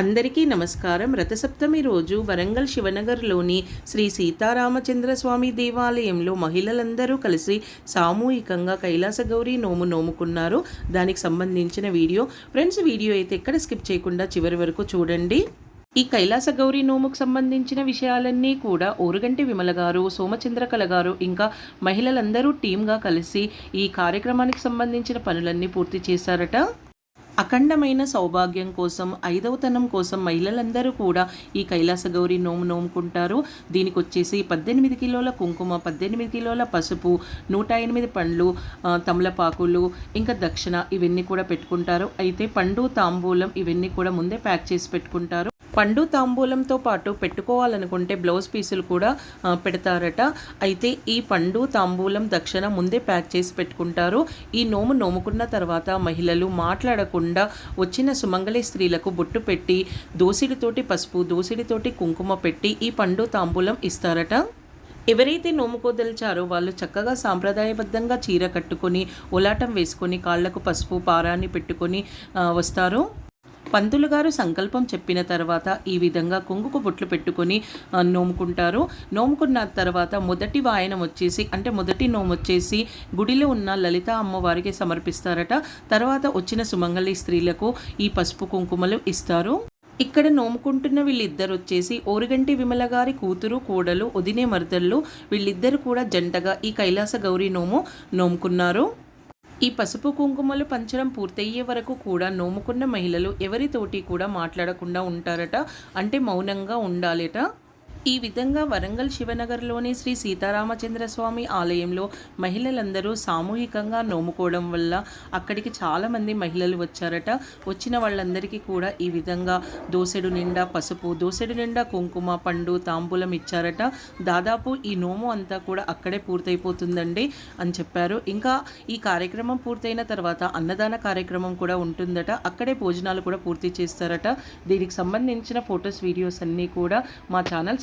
అందరికీ నమస్కారం. రథసప్తమి రోజు వరంగల్ శివనగర్లోని శ్రీ సీతారామచంద్ర స్వామి దేవాలయంలో మహిళలందరూ కలిసి సామూహికంగా కైలాస గౌరి నోము నోముకున్నారు. దానికి సంబంధించిన వీడియో. ఫ్రెండ్స్ వీడియో అయితే ఎక్కడ స్కిప్ చేయకుండా చివరి వరకు చూడండి. ఈ కైలాస గౌరి నోముకు సంబంధించిన విషయాలన్నీ కూడా ఓరుగంటి విమల గారు సోమచంద్రకళ గారు ఇంకా మహిళలందరూ టీమ్గా కలిసి ఈ కార్యక్రమానికి సంబంధించిన పనులన్నీ పూర్తి చేశారట. అఖండమైన సౌభాగ్యం కోసం ఐదవతనం కోసం మహిళలందరూ కూడా ఈ కైలాస గౌరి నోము నోముకుంటారు. దీనికి వచ్చేసి పద్దెనిమిది కిలోల కుంకుమ పద్దెనిమిది కిలోల పసుపు నూట ఎనిమిది పండ్లు తమలపాకులు ఇంకా దక్షిణ ఇవన్నీ కూడా పెట్టుకుంటారు. అయితే పండు తాంబూలం ఇవన్నీ కూడా ముందే ప్యాక్ చేసి పెట్టుకుంటారు. పండు తాంబూలంతో పాటు పెట్టుకోవాలనుకుంటే బ్లౌజ్ పీసులు కూడా పెడతారట. అయితే ఈ పండు తాంబూలం దక్షిణ ముందే ప్యాక్ చేసి పెట్టుకుంటారు. ఈ నోము నోముకున్న తర్వాత మహిళలు మాట్లాడకుండా వచ్చిన సుమంగళి స్త్రీలకు బొట్టు పెట్టి దోసిడితోటి పసుపు దోసిడితోటి కుంకుమ పెట్టి ఈ పండు తాంబూలం ఇస్తారట. ఎవరైతే నోముకోదలిచారో వాళ్ళు చక్కగా సాంప్రదాయబద్ధంగా చీర కట్టుకొని ఉలాటం వేసుకొని కాళ్ళకు పసుపు పారాన్ని పెట్టుకొని వస్తారు. పంతులు గారు సంకల్పం చెప్పిన తర్వాత ఈ విధంగా కుంగుకు బొట్లు పెట్టుకొని నోముకుంటారు. నోముకున్న తర్వాత మొదటి వాయనం వచ్చేసి అంటే మొదటి నోము వచ్చేసి గుడిలో ఉన్న లలిత అమ్మవారికి సమర్పిస్తారట. తర్వాత వచ్చిన సుమంగళి స్త్రీలకు ఈ పసుపు కుంకుమలు ఇస్తారు. ఇక్కడ నోముకుంటున్న వీళ్ళిద్దరు వచ్చేసి ఓరుగంటి విమల గారి కూతురు కోడలు వదినే మరదళ్ళు వీళ్ళిద్దరు కూడా జంటగా ఈ కైలాస గౌరీ నోము నోముకున్నారు. ఈ పసుపు కుంకుమలు పంచడం పూర్తయ్యే వరకు కూడా నోముకున్న మహిళలు ఎవరితోటి కూడా మాట్లాడకుండా ఉంటారట? అంటే మౌనంగా ఉండాలట? ఈ విధంగా వరంగల్ శివనగర్లోని శ్రీ సీతారామచంద్ర స్వామి ఆలయంలో మహిళలందరూ సామూహికంగా నోముకోవడం వల్ల అక్కడికి చాలామంది మహిళలు వచ్చారట. వచ్చిన వాళ్ళందరికీ కూడా ఈ విధంగా దోసెడు నిండా పసుపు దోసెడు నిండా కుంకుమ పండు తాంబూలం ఇచ్చారట. దాదాపు ఈ నోము అంతా కూడా అక్కడే పూర్తయిపోతుందండి అని చెప్పారు. ఇంకా ఈ కార్యక్రమం పూర్తయిన తర్వాత అన్నదాన కార్యక్రమం కూడా ఉంటుందట. అక్కడే భోజనాలు కూడా పూర్తి చేస్తారట. దీనికి సంబంధించిన ఫొటోస్ వీడియోస్ అన్నీ కూడా మా ఛానల్